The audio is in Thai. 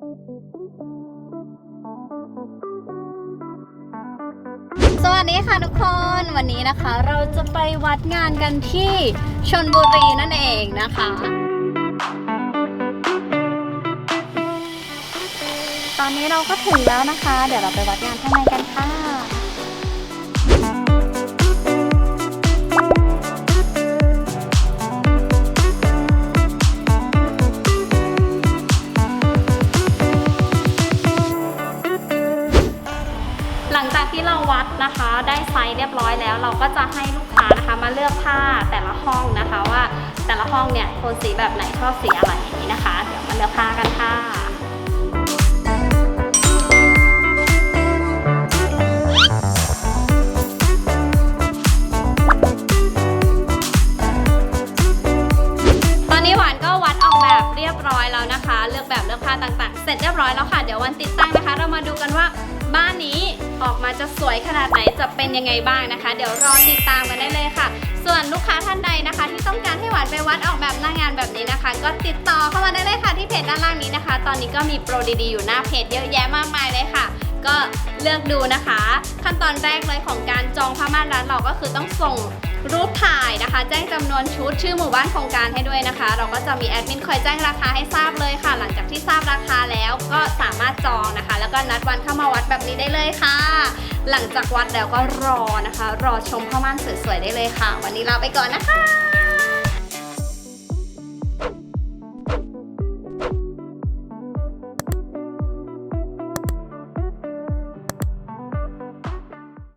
สวัสดีค่ะทุกคนวันนี้นะคะเราจะไปวัดงานกันที่ชนบุรีนั่นเองนะคะตอนนี้เราก็ถึงแล้วนะคะ เดี๋ยวเราไปวัดงานข้างในกันค่ะ จากที่เราวัดนะคะได้ไซส์เรียบร้อยแล้ว เราก็จะให้ลูกค้านะคะมาเลือกผ้าแต่ละห้องนะคะว่าแต่ละห้องเนี่ยโทนสีแบบไหนชอบสีอะไรอย่างนี้นะคะ เดี๋ยวมาเลือกผ้ากันค่ะตอนนี้หวานก็วัดออกแบบเรียบร้อยแล้วนะคะ เลือกแบบเลือกผ้าต่างๆ เสร็จเรียบร้อยแล้วค่ะ เดี๋ยววันติดตั้งนะคะ เรามาดูกันว่า บ้านนี้ออกมาจะสวยขนาดไหนจะเป็นยังไงบ้างนะคะ เดี๋ยวรอติดตามกันได้เลยค่ะ ส่วนลูกค้าท่านใดนะคะ ที่ต้องการให้หวานไปวัดออกแบบหน้างานแบบนี้นะคะ ก็ติดต่อเข้ามาได้เลยค่ะที่เพจด้านล่างนี้นะคะ ตอนนี้ก็มีโปรดีๆอยู่หน้าเพจเยอะแยะมากมายเลยค่ะก็เลือกดูนะคะ ขั้นตอนแรกเลยของการจองผ้าม่านร้านเราก็คือต้องส่ง รูปถ่ายนะคะ แจ้งจำนวนชุดชื่อหมู่บ้านโครงการให้ด้วยนะคะ เราก็จะมีแอดมินคอยแจ้งราคาให้ทราบเลยค่ะ หลังจากที่ทราบราคาแล้วก็สามารถจองนะคะ แล้วก็นัดวันเข้ามาวัดแบบนี้ได้เลยค่ะ หลังจากวัดแล้วก็รอนะคะ รอชมข้าม่านสวยๆได้เลยค่ะ วันนี้ลาไปก่อนนะคะ